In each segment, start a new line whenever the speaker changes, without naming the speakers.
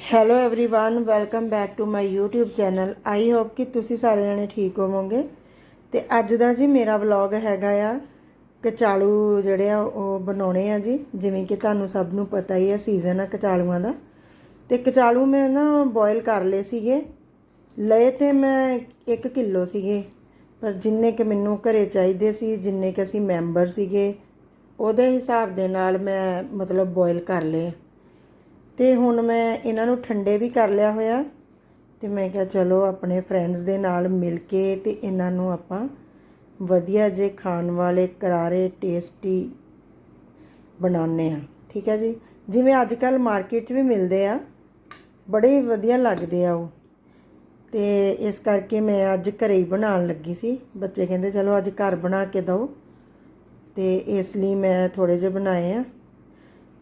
hello everyone welcome back to my YouTube channel I hope ਕਿ ਤੁਸੀਂ ਸਾਰੇ ਜਣੇ ਠੀਕ ਹੋਵੋਗੇ ਤੇ ਅੱਜ ਦਾ ਜੀ ਮੇਰਾ ਵਲੌਗ ਹੈਗਾ ਆ ਕਚਾਲੂ ਜਿਹੜੇ ਆ ਉਹ ਬਣਾਉਣੇ ਆ ਜੀ ਜਿਵੇਂ ਕਿ ਤੁਹਾਨੂੰ ਸਭ ਨੂੰ ਪਤਾ ਹੀ ਹੈ ਸੀਜ਼ਨ ਆ ਕਚਾਲੂਆਂ ਦਾ ਤੇ ਕਚਾਲੂ ਮੈਂ ਨਾ ਬੋਇਲ ਕਰ ਲਏ ਸੀਗੇ ਲਏ ਤੇ ਮੈਂ 1 ਕਿਲੋ ਸੀਗੇ ਪਰ ਜਿੰਨੇ ਕਿ ਮੈਨੂੰ ਘਰੇ ਚਾਹੀਦੇ ਸੀ ਜਿੰਨੇ ਕਿ ਅਸੀਂ ਮੈਂਬਰ ਸੀਗੇ ਉਹਦੇ ਹਿਸਾਬ ਦੇ ਨਾਲ ਮੈਂ ਮਤਲਬ ਬੋਇਲ ਕਰ ਲਏ ਤੇ ਹੁਣ ਮੈਂ ਇਹਨਾਂ ਨੂੰ ਠੰਡੇ ਵੀ ਕਰ ਲਿਆ ਹੋਇਆ ਤੇ ਮੈਂ ਕਿਹਾ ਚਲੋ ਆਪਣੇ ਫਰੈਂਡਸ ਦੇ ਨਾਲ ਮਿਲ ਕੇ ਤੇ ਇਹਨਾਂ ਨੂੰ ਆਪਾਂ ਵਧੀਆ ਜੇ ਖਾਣ ਵਾਲੇ ਕਰਾਰੇ ਟੇਸਟੀ ਬਣਾਉਂਦੇ ਆ ਠੀਕ ਹੈ ਜੀ? ਜਿਵੇਂ ਅੱਜ ਕੱਲ ਮਾਰਕੀਟ 'ਚ ਵੀ ਮਿਲਦੇ ਆ, ਬੜੇ ਵਧੀਆ ਲੱਗਦੇ ਆ ਉਹ। ਤੇ ਇਸ ਕਰਕੇ ਮੈਂ ਅੱਜ ਘਰੇ ਹੀ ਬਣਾਉਣ ਲੱਗੀ ਸੀ। ਬੱਚੇ ਕਹਿੰਦੇ, ਚਲੋ ਅੱਜ ਘਰ ਬਣਾ ਕੇ ਦਿਓ। ਤੇ ਇਸ ਲਈ ਮੈਂ ਥੋੜੇ ਜਿਹੇ ਬਣਾਏ ਆ।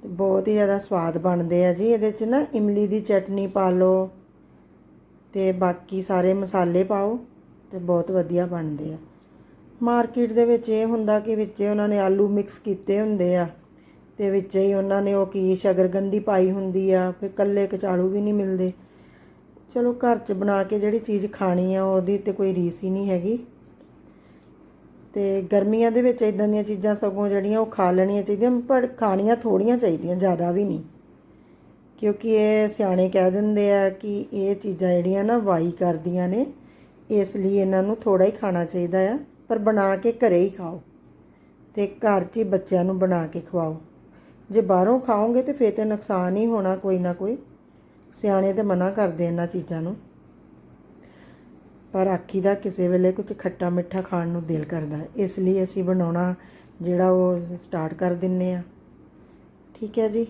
ਤੇ ਬਹੁਤ ਹੀ ਜ਼ਿਆਦਾ ਸਵਾਦ ਬਣਦੇ ਆ ਜੀ। ਇਹਦੇ 'ਚ ਨਾ ਇਮਲੀ ਦੀ ਚਟਨੀ ਪਾ ਲਓ ਤੇ ਬਾਕੀ ਸਾਰੇ ਮਸਾਲੇ ਪਾਓ ਤੇ ਬਹੁਤ ਵਧੀਆ ਬਣਦੇ ਆ। ਮਾਰਕੀਟ ਦੇ ਵਿੱਚ ਇਹ ਹੁੰਦਾ ਕਿ ਵਿੱਚ ਉਹਨਾਂ ਨੇ ਆਲੂ ਮਿਕਸ ਕੀਤੇ ਹੁੰਦੇ ਆ ਤੇ ਵਿੱਚ ਹੀ ਉਹਨਾਂ ਨੇ ਉਹ ਕੀ ਸ਼ਗਰਗੰਦੀ ਪਾਈ ਹੁੰਦੀ ਆ, ਫਿਰ ਕੱਲੇ ਕਚਾਲੂ ਵੀ ਨਹੀਂ ਮਿਲਦੇ। ਚਲੋ ਘਰ 'ਚ ਬਣਾ ਕੇ ਜਿਹੜੀ ਚੀਜ਼ ਖਾਣੀ ਆ ਉਹਦੀ ਤੇ ਕੋਈ ਰੀਸ ਹੀ ਨਹੀਂ ਹੈਗੀ। ਤੇ ਗਰਮੀਆਂ ਦੇ ਵਿੱਚ ਇਦਾਂ ਦੀਆਂ ਚੀਜ਼ਾਂ ਸਗੋਂ ਜਿਹੜੀਆਂ ਉਹ ਖਾ ਲੈਣੀਆਂ ਚਾਹੀਦੀਆਂ, ਪਰ ਖਾਣੀਆਂ ਥੋੜੀਆਂ ਚਾਹੀਦੀਆਂ, ਜ਼ਿਆਦਾ ਵੀ ਨਹੀਂ। ਕਿਉਂਕਿ ਇਹ ਸਿਆਣੇ ਕਹਿ ਦਿੰਦੇ ਆ ਕਿ ਇਹ ਚੀਜ਼ਾਂ ਜਿਹੜੀਆਂ ਨਾ ਵਾਈ ਕਰਦੀਆਂ ਨੇ, ਇਸ ਲਈ ਇਹਨਾਂ ਨੂੰ ਥੋੜਾ ਹੀ ਖਾਣਾ ਚਾਹੀਦਾ ਆ, ਪਰ ਬਣਾ ਕੇ ਘਰੇ ਹੀ ਖਾਓ ਤੇ ਘਰ 'ਚ ਹੀ ਬੱਚਿਆਂ ਨੂੰ ਬਣਾ ਕੇ ਖਵਾਓ। ਜੇ ਬਾਹਰੋਂ ਖਾਓਗੇ ਤੇ ਫੇਰ ਤੇ ਨੁਕਸਾਨ ਹੀ ਹੋਣਾ ਕੋਈ ਨਾ ਕੋਈ। ਸਿਆਣੇ ਤੇ ਮਨਾ ਕਰਦੇ ਇਹਨਾਂ ਚੀਜ਼ਾਂ ਨੂੰ। ਪਰ ਆਖੀ ਦਾ ਕਿਸੇ ਵੇਲੇ ਕੁਝ ਖੱਟਾ ਮਿੱਠਾ ਖਾਣ ਨੂੰ ਦਿਲ ਕਰਦਾ ਇਸ ਲਈ ਅਸੀਂ ਬਣਾਉਣਾ ਜਿਹੜਾ ਉਹ ਸਟਾਰਟ ਕਰ ਦਿੰਨੇ ਆ। ਠੀਕ ਹੈ ਜੀ?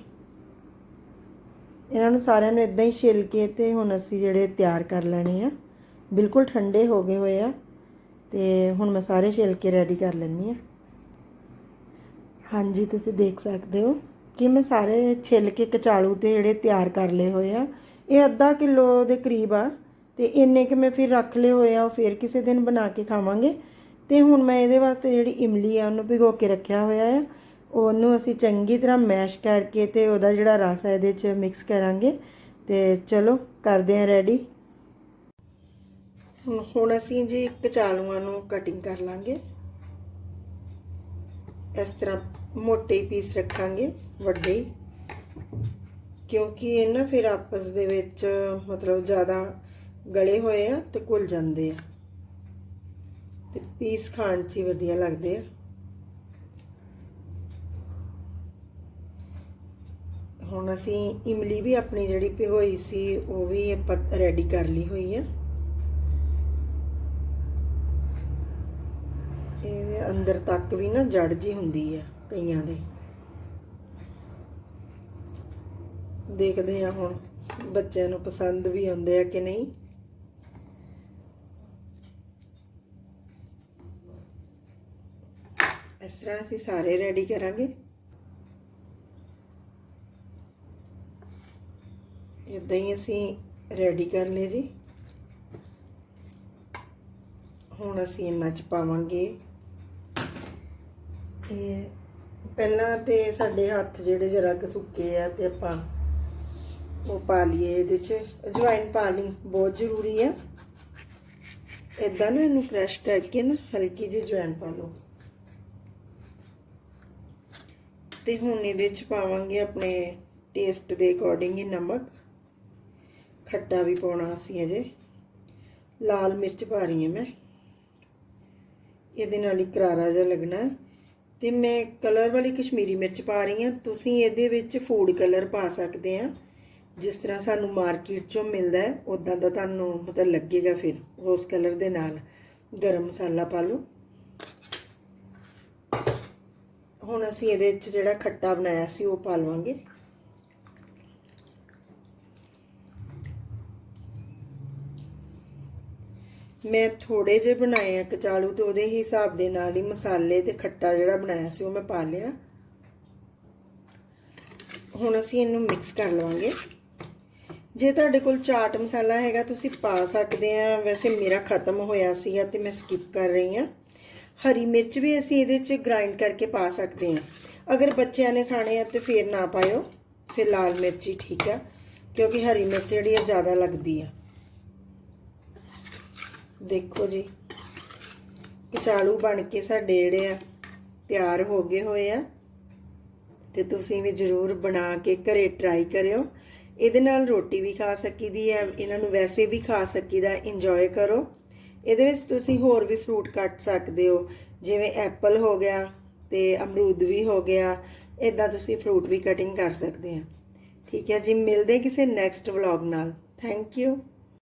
ਇਹਨਾਂ ਨੂੰ ਸਾਰਿਆਂ ਨੂੰ ਇਦਾਂ ਹੀ ਛਿੱਲ ਕੇ ਤੇ ਹੁਣ ਅਸੀਂ ਜਿਹੜੇ ਤਿਆਰ ਕਰ ਲੈਣੇ ਆ। ਬਿਲਕੁਲ ਠੰਡੇ ਹੋ ਗਏ ਹੋਏ ਆ ਤੇ ਹੁਣ ਮੈਂ ਸਾਰੇ ਛਿੱਲ ਕੇ ਰੈਡੀ ਕਰ ਲੈਣੀ ਆ। ਹਾਂਜੀ, ਤੁਸੀਂ ਦੇਖ ਸਕਦੇ ਹੋ ਕਿ ਮੈਂ ਸਾਰੇ ਛਿੱਲ ਕੇ ਕਚਾਲੂ ਤੇ ਜਿਹੜੇ ਤਿਆਰ ਕਰ ਲਏ ਹੋਏ ਆ, ਇਹ ਅੱਧਾ ਕਿਲੋ ਦੇ ਕਰੀਬ ਆ। ਤੇ ਇੰਨੇ ਕਿ ਮੈਂ ਫਿਰ ਰੱਖ ਲਏ ਹੋਏ ਆ, ਉਹ ਫਿਰ ਕਿਸੇ ਦਿਨ ਬਣਾ ਕੇ ਖਾਵਾਂਗੇ। ਤੇ ਹੁਣ ਮੈਂ ਇਹਦੇ ਵਾਸਤੇ ਜਿਹੜੀ ਇਮਲੀ ਆ, ਉਹਨੂੰ ਭਿਗੋ ਕੇ ਰੱਖਿਆ ਹੋਇਆ ਆ। ਉਹਨੂੰ ਅਸੀਂ ਚੰਗੀ ਤਰ੍ਹਾਂ ਮੈਸ਼ ਕਰਕੇ ਤੇ ਉਹਦਾ ਜਿਹੜਾ ਰਸ ਹੈ ਇਹਦੇ 'ਚ ਮਿਕਸ ਕਰਾਂਗੇ। ਤੇ ਚਲੋ, ਕਰਦੇ ਹਾਂ ਰੈਡੀ ਹੁਣ ਅਸੀਂ ਜੀ ਕਚਾਲੂਆਂ ਨੂੰ ਕਟਿੰਗ ਕਰ ਲਾਂਗੇ। ਇਸ ਤਰ੍ਹਾਂ ਮੋਟੇ ਪੀਸ ਰੱਖਾਂਗੇ, ਵੱਡੇ। ਹੀ ਕਿਉਂਕਿ ਇਹ ਨਾ ਫਿਰ ਆਪਸ ਦੇ ਵਿੱਚ ਮਤਲਬ ਜ਼ਿਆਦਾ ਗਲੇ ਹੋਏ ਆ ਤੇ ਘੁਲ ਜਾਂਦੇ ਆ। ਤੇ ਪੀਸ ਖਾਣ 'ਚ ਹੀ ਵਧੀਆ ਲੱਗਦੇ ਆ। ਹੁਣ ਅਸੀਂ ਇਮਲੀ ਵੀ ਆਪਣੀ ਜਿਹੜੀ ਭਿਗੋਈ ਸੀ, ਉਹ ਵੀ ਆਪਾਂ ਰੈਡੀ ਕਰ ਲਈ ਹੋਈ ਆ। ਇਹਦੇ ਅੰਦਰ ਤੱਕ ਵੀ ਨਾ ਜੜ ਜੀ ਹੁੰਦੀ ਆ ਕਈਆਂ ਦੇ। ਦੇਖਦੇ ਆ ਹੁਣ ਬੱਚਿਆਂ ਨੂੰ ਪਸੰਦ ਵੀ ਆਉਂਦੇ ਆ ਕਿ ਨਹੀਂ। ਇਸ ਤਰ੍ਹਾਂ ਅਸੀਂ ਸਾਰੇ ਰੈਡੀ ਕਰਾਂਗੇ। ਇਦਾਂ ਹੀ ਅਸੀਂ ਰੈਡੀ ਕਰ ਲਏ ਜੀ। ਹੁਣ ਅਸੀਂ ਇਹਨਾਂ ਚ ਪਾਵਾਂਗੇ। ਇਹ ਪਹਿਲਾਂ ਤੇ ਸਾਡੇ ਹੱਥ ਜਿਹੜੇ ਜਰਾ ਕੁ ਸੁੱਕੇ ਆ ਤੇ ਆਪਾਂ ਉਹ ਪਾ ਲਈਏ ਇਹਦੇ ਚ। ਅਜਵਾਇਨ ਪਾ ਲਈ, ਬਹੁਤ ਜ਼ਰੂਰੀ ਆ। ਇਦਾਂ ਨਾ ਇਹਨੂੰ ਕ੍ਰਸ਼ ਕਰਕੇ ਨਾ ਹਲਕੀ ਜਿਹੀ ਅਜਵਾਇਨ ਪਾ ਲਓ। ਤੇ ਹੁਣ ਇਹਦੇ ਚ ਪਾਵਾਂਗੇ ਆਪਣੇ ਟੇਸਟ ਦੇ ਅਕੋਰਡਿੰਗ ਹੀ ਨਮਕ। ਖੱਟਾ ਵੀ ਪਾਉਣਾ ਅਸੀਂ ਅਜੇ। ਲਾਲ ਮਿਰਚ ਪਾ ਰਹੀ ਹਾਂ ਮੈਂ। ਇਹਦੇ ਨਾਲ ਹੀ ਕਰਾਰਾ ਜਿਹਾ ਲੱਗਣਾ। ਤੇ ਮੈਂ ਕਲਰ ਵਾਲੀ ਕਸ਼ਮੀਰੀ ਮਿਰਚ ਪਾ ਰਹੀ ਹਾਂ। ਤੁਸੀਂ ਇਹਦੇ ਵਿੱਚ ਫੂਡ ਕਲਰ ਪਾ ਸਕਦੇ ਆ ਜਿਸ ਤਰ੍ਹਾਂ ਸਾਨੂੰ ਮਾਰਕੀਟ 'ਚੋਂ ਮਿਲਦਾ ਹੈ ਉਦਾਂ ਦਾ ਤੁਹਾਨੂੰ ਮਤਲਬ ਲੱਗੇਗਾ ਫਿਰ ਉਸ ਕਲਰ ਦੇ ਨਾਲ। ਗਰਮ ਮਸਾਲਾ ਪਾ ਲਓ। ਹੁਣ ਅਸੀਂ ਇਹਦੇ ਵਿੱਚ ਜਿਹੜਾ ਖੱਟਾ ਬਣਾਇਆ ਸੀ ਉਹ ਪਾ ਲਵਾਂਗੇ। ਮੈਂ ਥੋੜੇ ਜਿਹੇ ਬਣਾਏ ਆ ਕਚਾਲੂ ਤੇ ਉਹਦੇ ਹਿਸਾਬ ਦੇ ਨਾਲ ਹੀ ਮਸਾਲੇ ਤੇ ਖੱਟਾ ਜਿਹੜਾ ਬਣਾਇਆ ਸੀ ਉਹ ਮੈਂ ਪਾ ਲਿਆ। ਹੁਣ ਅਸੀਂ ਇਹਨੂੰ ਮਿਕਸ ਕਰ ਲਵਾਂਗੇ। ਜੇ ਤੁਹਾਡੇ ਕੋਲ ਚਾਟ ਮਸਾਲਾ ਹੈਗਾ, ਤੁਸੀਂ ਪਾ ਸਕਦੇ ਆ। ਵੈਸੇ ਮੇਰਾ ਖਤਮ ਹੋਇਆ ਸੀਗਾ ਤੇ ਮੈਂ ਸਕਿਪ ਕਰ ਰਹੀ ਆ। ਹਰੀ ਮਿਰਚ ਵੀ ਅਸੀਂ ਇਹਦੇ 'ਚ ਗ੍ਰਾਈਂਡ ਕਰਕੇ ਪਾ ਸਕਦੇ ਹਾਂ। ਅਗਰ ਬੱਚਿਆਂ ਨੇ ਖਾਣੇ ਆ ਤੇ ਫਿਰ ਨਾ ਪਾਇਓ, ਫਿਰ ਲਾਲ ਮਿਰਚ ਹੀ ਠੀਕ ਆ, ਕਿਉਂਕਿ ਹਰੀ ਮਿਰਚ ਜਿਹੜੀ ਆ ਜ਼ਿਆਦਾ ਲੱਗਦੀ ਆ। ਦੇਖੋ ਜੀ, ਕਚਾਲੂ ਬਣ ਕੇ ਸਾਡੇ ਜਿਹੜੇ ਆ ਤਿਆਰ ਹੋ ਗਏ ਹੋਏ ਆ, ਤੇ ਤੁਸੀਂ ਵੀ ਜਰੂਰ ਬਣਾ ਕੇ ਘਰੇ ਟਰਾਈ ਕਰਿਓ। ਇਹਦੇ ਨਾਲ ਰੋਟੀ ਵੀ ਖਾ ਸਕੀਦੀ ਹੈ ਇਹਨਾਂ ਨੂੰ ਵੈਸੇ ਵੀ ਖਾ ਸਕੀਦਾ ਇੰਜੋਏ ਕਰੋ। ਇਹਦੇ ਵਿੱਚ ਤੁਸੀਂ ਹੋਰ ਵੀ ਫਰੂਟ ਕੱਟ ਸਕਦੇ ਹੋ, ਜਿਵੇਂ ਐਪਲ ਹੋ ਗਿਆ ਤੇ ਅਮਰੂਦ ਵੀ ਹੋ ਗਿਆ ਇਦਾਂ ਤੁਸੀਂ ਫਰੂਟ ਵੀ ਕਟਿੰਗ ਕਰ ਸਕਦੇ ਆ। ਠੀਕ ਹੈ ਜੀ, ਮਿਲਦੇ ਕਿਸੇ ਨੈਕਸਟ ਵਲੌਗ ਨਾਲ। Thank you